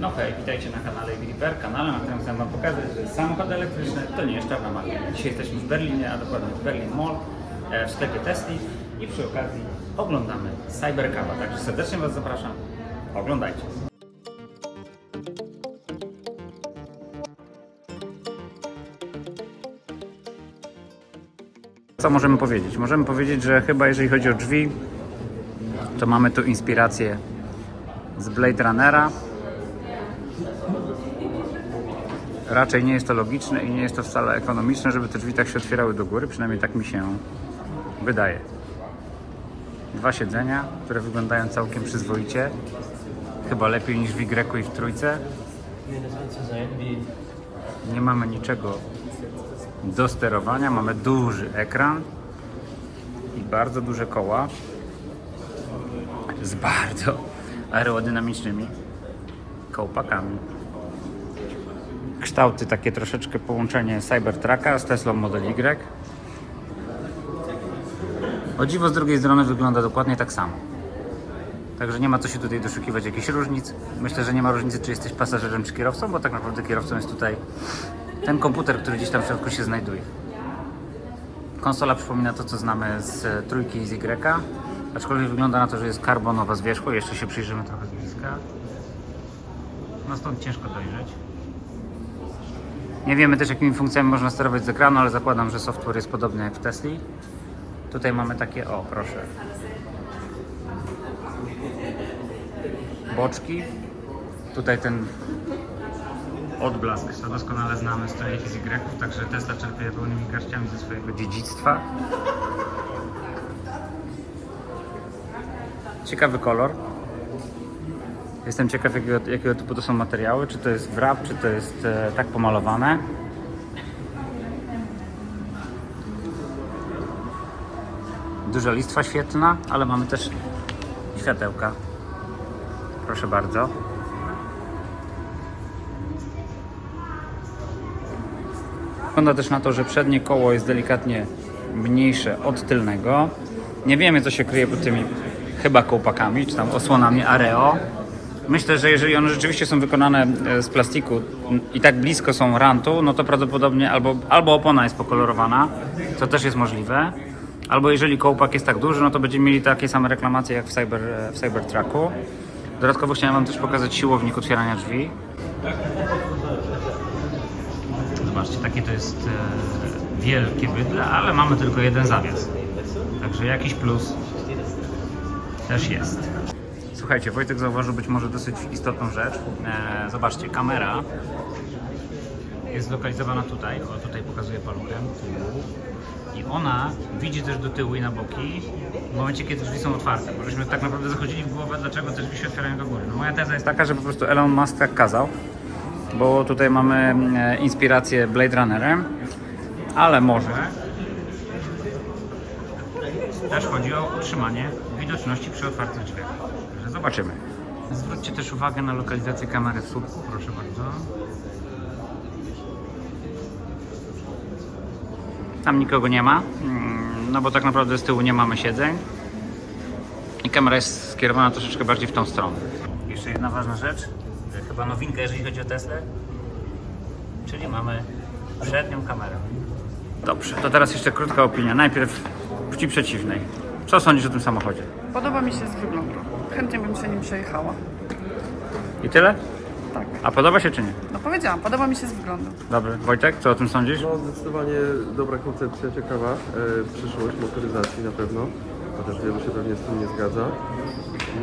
No hej, witajcie na kanale Gripper, kanale, na którym chcę Wam pokazać, że samochody elektryczne to nie jest czarna magia. Dzisiaj jesteśmy w Berlinie, a dokładnie w Berlin Mall, e, w sklepie Tesli i przy okazji oglądamy Cybercuba. Także serdecznie Was zapraszam, oglądajcie. Co możemy powiedzieć? Możemy powiedzieć, że chyba jeżeli chodzi o drzwi, to mamy tu inspirację z Blade Runnera. Raczej nie jest to logiczne i nie jest to wcale ekonomiczne, żeby te drzwi tak się otwierały do góry, przynajmniej tak mi się wydaje. Dwa siedzenia, które wyglądają całkiem przyzwoicie. Chyba lepiej niż w Y i w trójce. Nie mamy niczego do sterowania. Mamy duży ekran i bardzo duże koła z bardzo aerodynamicznymi kołpakami. Kształty takie troszeczkę połączenie Cybertrucka z Tesla Model Y. O dziwo z drugiej strony wygląda dokładnie tak samo. Także nie ma co się tutaj doszukiwać jakichś różnic. Myślę, że nie ma różnicy, czy jesteś pasażerem, czy kierowcą, bo tak naprawdę kierowcą jest tutaj ten komputer, który gdzieś tam w środku się znajduje. Konsola przypomina to, co znamy z trójki i z Y, aczkolwiek wygląda na to, że jest karbonowa z wierzchu. Jeszcze się przyjrzymy trochę z bliska. No stąd ciężko dojrzeć. Nie wiemy też, jakimi funkcjami można sterować z ekranu, ale zakładam, że software jest podobny jak w Tesli. Tutaj mamy takie, o proszę, boczki. Tutaj ten odblask, to doskonale znamy z trójki z Y, także Tesla czerpie pełnymi garściami ze swojego dziedzictwa. Ciekawy kolor. Jestem ciekaw, jakiego, jakiego typu to są materiały. Czy to jest wrap, czy to jest e, tak pomalowane. Duża listwa świetlna, ale mamy też światełka. Proszę bardzo. Wygląda też na to, że przednie koło jest delikatnie mniejsze od tylnego. Nie wiemy, co się kryje pod tymi chyba kołpakami, czy tam osłonami Areo. Myślę, że jeżeli one rzeczywiście są wykonane e, z plastiku i tak blisko są rantu, no to prawdopodobnie albo, albo opona jest pokolorowana, co też jest możliwe, albo jeżeli kołpak jest tak duży, no to będziemy mieli takie same reklamacje jak w, Cyber, e, w Cybertrucku. Dodatkowo chciałem Wam też pokazać siłownik otwierania drzwi. Zobaczcie, takie to jest e, wielkie bydle, ale mamy tylko jeden zawias. Także jakiś plus też jest. Słuchajcie, Wojtek zauważył być może dosyć istotną rzecz. E, zobaczcie, kamera jest zlokalizowana tutaj. O, tutaj pokazuje paluchem. I ona widzi też do tyłu i na boki w momencie, kiedy drzwi są otwarte. Bo żeśmy tak naprawdę zachodzili w głowę, dlaczego te drzwi się otwierają do góry. No moja teza jest taka, że po prostu Elon Musk tak kazał, bo tutaj mamy e, inspirację Blade Runnerem, ale może też chodzi o utrzymanie widoczności przy otwartych drzwiach. Zobaczymy. Zwróćcie też uwagę na lokalizację kamery w słupku, proszę bardzo. Tam nikogo nie ma, mm, no bo tak naprawdę z tyłu nie mamy siedzeń. I kamera jest skierowana troszeczkę bardziej w tą stronę. Jeszcze jedna ważna rzecz, chyba nowinka jeżeli chodzi o Teslę, czyli mamy przednią kamerę. Dobrze, to teraz jeszcze krótka opinia. Najpierw płci przeciwnej. Co sądzisz o tym samochodzie? Podoba mi się z wyglądu. Chętnie bym się nim przejechała. I tyle? Tak. A podoba się czy nie? No powiedziałam, podoba mi się z wyglądu. Dobry. Wojtek, co o tym sądzisz? No zdecydowanie dobra koncepcja, ciekawa. E, przyszłość motoryzacji na pewno, chociaż wielu się pewnie z tym nie zgadza.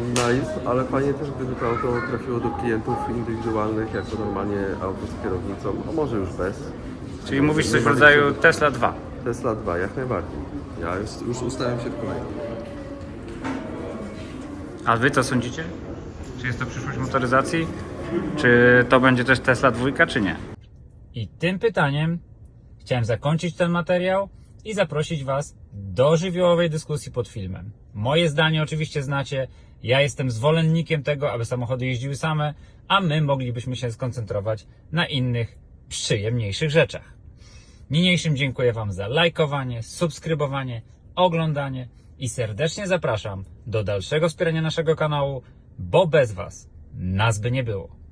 Nice, ale fajnie też gdyby to auto trafiło do klientów indywidualnych, jako normalnie auto z kierownicą, a może już bez. Czyli mówisz coś w rodzaju. Tesla 2. Tesla 2, jak najbardziej. Ja już, już ustawiam się w kolejnym. A wy co sądzicie? Czy jest to przyszłość motoryzacji? Czy to będzie też Tesla 2, czy nie? I tym pytaniem chciałem zakończyć ten materiał i zaprosić Was do żywiołowej dyskusji pod filmem. Moje zdanie oczywiście znacie. Ja jestem zwolennikiem tego, aby samochody jeździły same, a my moglibyśmy się skoncentrować na innych, przyjemniejszych rzeczach. Niniejszym dziękuję Wam za lajkowanie, subskrybowanie, oglądanie i serdecznie zapraszam do dalszego wspierania naszego kanału, bo bez Was nas by nie było.